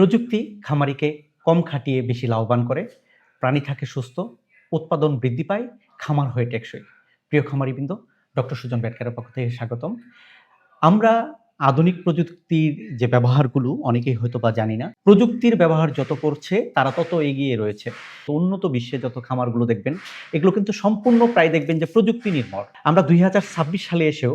প্রযুক্তি খামারিকে কম খাটিয়ে বেশি লাভবান করে, প্রাণী থাকে সুস্থ, উৎপাদন বৃদ্ধি পায়, খামার হয়ে টেকসই। প্রিয় খামারিবৃন্দ, ডক্টর সুজন ব্যাটকারের পক্ষ থেকে স্বাগতম। আমরা আধুনিক প্রযুক্তির যে ব্যবহারগুলো, অনেকেই হয়তো বা জানি না, প্রযুক্তির ব্যবহার যত করছে, তারা তত এগিয়ে রয়েছে। তো উন্নত বিশ্বে যত খামারগুলো দেখবেন, এগুলো কিন্তু সম্পূর্ণ প্রায় দেখবেন যে প্রযুক্তি নির্ভর। আমরা দুই হাজার ছাব্বিশ সালে এসেও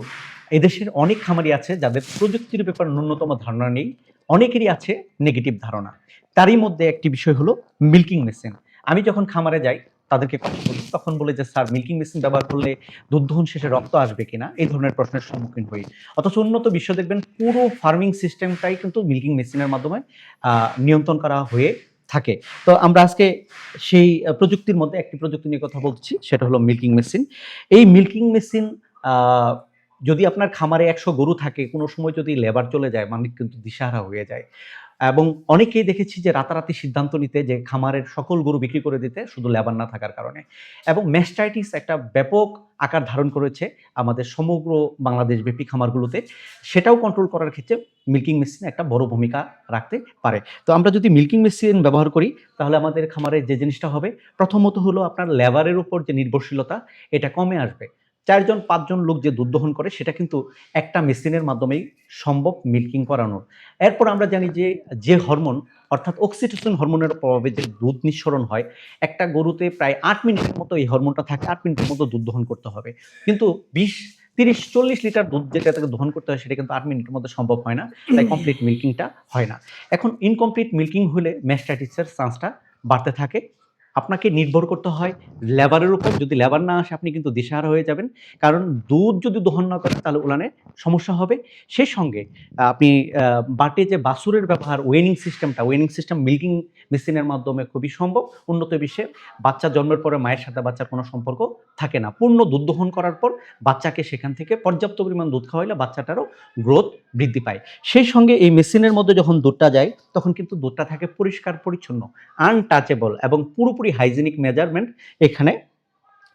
এদেশের অনেক খামারি আছে যাদের প্রযুক্তির ব্যাপারে ন্যূনতম ধারণা নেই অনেকেরই আছে নেগেটিভ ধারণা। তারই মধ্যে একটি বিষয় হলো মিল্কিং মেশিন আমি যখন খামারে যাই, তাদেরকে কথা বলি, তখন বলে যে, স্যার মিল্কিং মেশিন ব্যবহার করলে দুধ দহন শেষে রক্ত আসবে কিনা এই ধরনের প্রশ্নের সম্মুখীন হই। অথচ উন্নত বিশ্ব দেখবেন পুরো ফার্মিং সিস্টেমটাই কিন্তু মিল্কিং মেশিনের মাধ্যমে নিয়ন্ত্রণ করা হয়ে থাকে। তো আমরা আজকে সেই প্রযুক্তির মধ্যে একটি প্রযুক্তি নিয়ে কথা বলছি, সেটা হলো মিল্কিং মেশিন এই মিল্কিং মেশিন যদি আপনার খামারে একশো গরু থাকে, কোনো সময় যদি লেবার চলে যায় মানে কিন্তু দিশাহারা হয়ে যায়। এবং অনেকেই দেখেছি যে রাতারাতি সিদ্ধান্ত নিতে যে খামারের সকল গরু বিক্রি করে দিতে শুধু লেবার না থাকার কারণে। এবং ম্যাস্টাইটিস একটা ব্যাপক আকার ধারণ করেছে আমাদের সমগ্র বাংলাদেশ ব্যাপী খামারগুলোতে। সেটাও কন্ট্রোল করার ক্ষেত্রে মিল্কিং মেশিন একটা বড় ভূমিকা রাখতে পারে। তো আমরা যদি মিল্কিং মেশিন ব্যবহার করি, তাহলে আমাদের খামারে যে জিনিসটা হবে, প্রথমত হলো আপনার লেবারের উপর যে নির্ভরশীলতা, এটা কমে আসবে। চারজন, পাঁচজন লোক যে দুধ দহন করে, সেটা কিন্তু একটা মেশিনের মাধ্যমেই সম্ভব মিল্কিং করানোর। এরপর আমরা জানি যে যে হরমোন, অর্থাৎ অক্সিটোসিন হরমোনের প্রভাবে যে দুধ নিঃসরণ হয়, একটা গরুতে প্রায় আট মিনিটের মতো এই হরমোনটা থাকে, আট মিনিটের মতো দুধ দহন করতে হবে। কিন্তু বিশ, তিরিশ, চল্লিশ লিটার দুধ যেটা থেকে দহন করতে হয়, সেটা কিন্তু আট মিনিটের মধ্যে সম্ভব হয় না, তাই কমপ্লিট মিল্কিংটা হয় না। এখন ইনকমপ্লিট মিল্কিং হলে ম্যাস্টাইটিসের চান্সটা বাড়তে থাকে। আপনাকে নির্ভর করতে হয় লেবারের উপর। যদি লেবার না আসে, আপনি কিন্তু দিশাহারা হয়ে যাবেন। কারণ দুধ যদি দহন না করেন, তাহলে উলানে সমস্যা হবে। সেই সঙ্গে আপনি বাটে যে বাসুরের ব্যবহার, ওয়েনিং সিস্টেমটা, ওয়েনিং সিস্টেম মিল্কিং মেশিনের মাধ্যমে খুবই সম্ভব। উন্নত বিশ্বে বাচ্চা জন্মের পরে মায়ের সাথে বাচ্চার কোনো সম্পর্ক থাকে না। পূর্ণ দুধ দহন করার পর বাচ্চাকে সেখান থেকে পর্যাপ্ত পরিমাণ দুধ খাওয়াইলে বাচ্চাটারও গ্রোথ বৃদ্ধি পায়। সেই সঙ্গে এই মেশিনের মধ্যে যখন দুধটা যায়, তখন কিন্তু দুধটা থাকে পরিষ্কার, পরিচ্ছন্ন আনটাচেবল এবং পুরোপুরি হাইজিনিক মেজারমেন্ট এখানে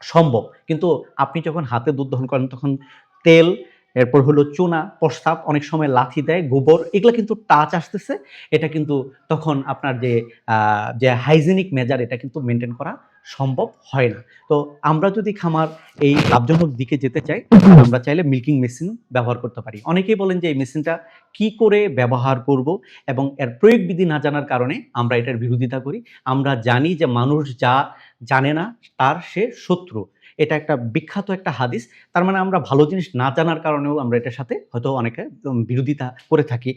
সম্ভব। কিন্তু আপনি যখন হাতে দুধ দহন করেন তখন তেল এরপর হলো চুনা, প্রস্তাব, অনেক সময় লাথি দেয়, গোবর, এগুলো কিন্তু টাচ আসতেছে। এটা কিন্তু তখন আপনার যে যে হাইজিনিক মেজার এটা কিন্তু মেনটেন করা সম্ভব হয় না। তো আমরা যদি খামার এই লাভজনক দিকে যেতে চাই, আমরা চাইলে মিল্কিং মেশিন ব্যবহার করতে পারি। অনেকেই বলেন যে এই মেশিনটা কি করে ব্যবহার করব এবং এর প্রয়োগ বিধি না জানার কারণে আমরা এটার বিরোধিতা করি। আমরা জানি যে মানুষ যা জানে না, তার সে শত্রু। এটা একটা বিখ্যাত একটা হাদিস। তার মানে আমরা ভালো জিনিস না জানার কারণেও আমরা এটার সাথে হয়তো অনেকে বিরোধিতা করে থাকি।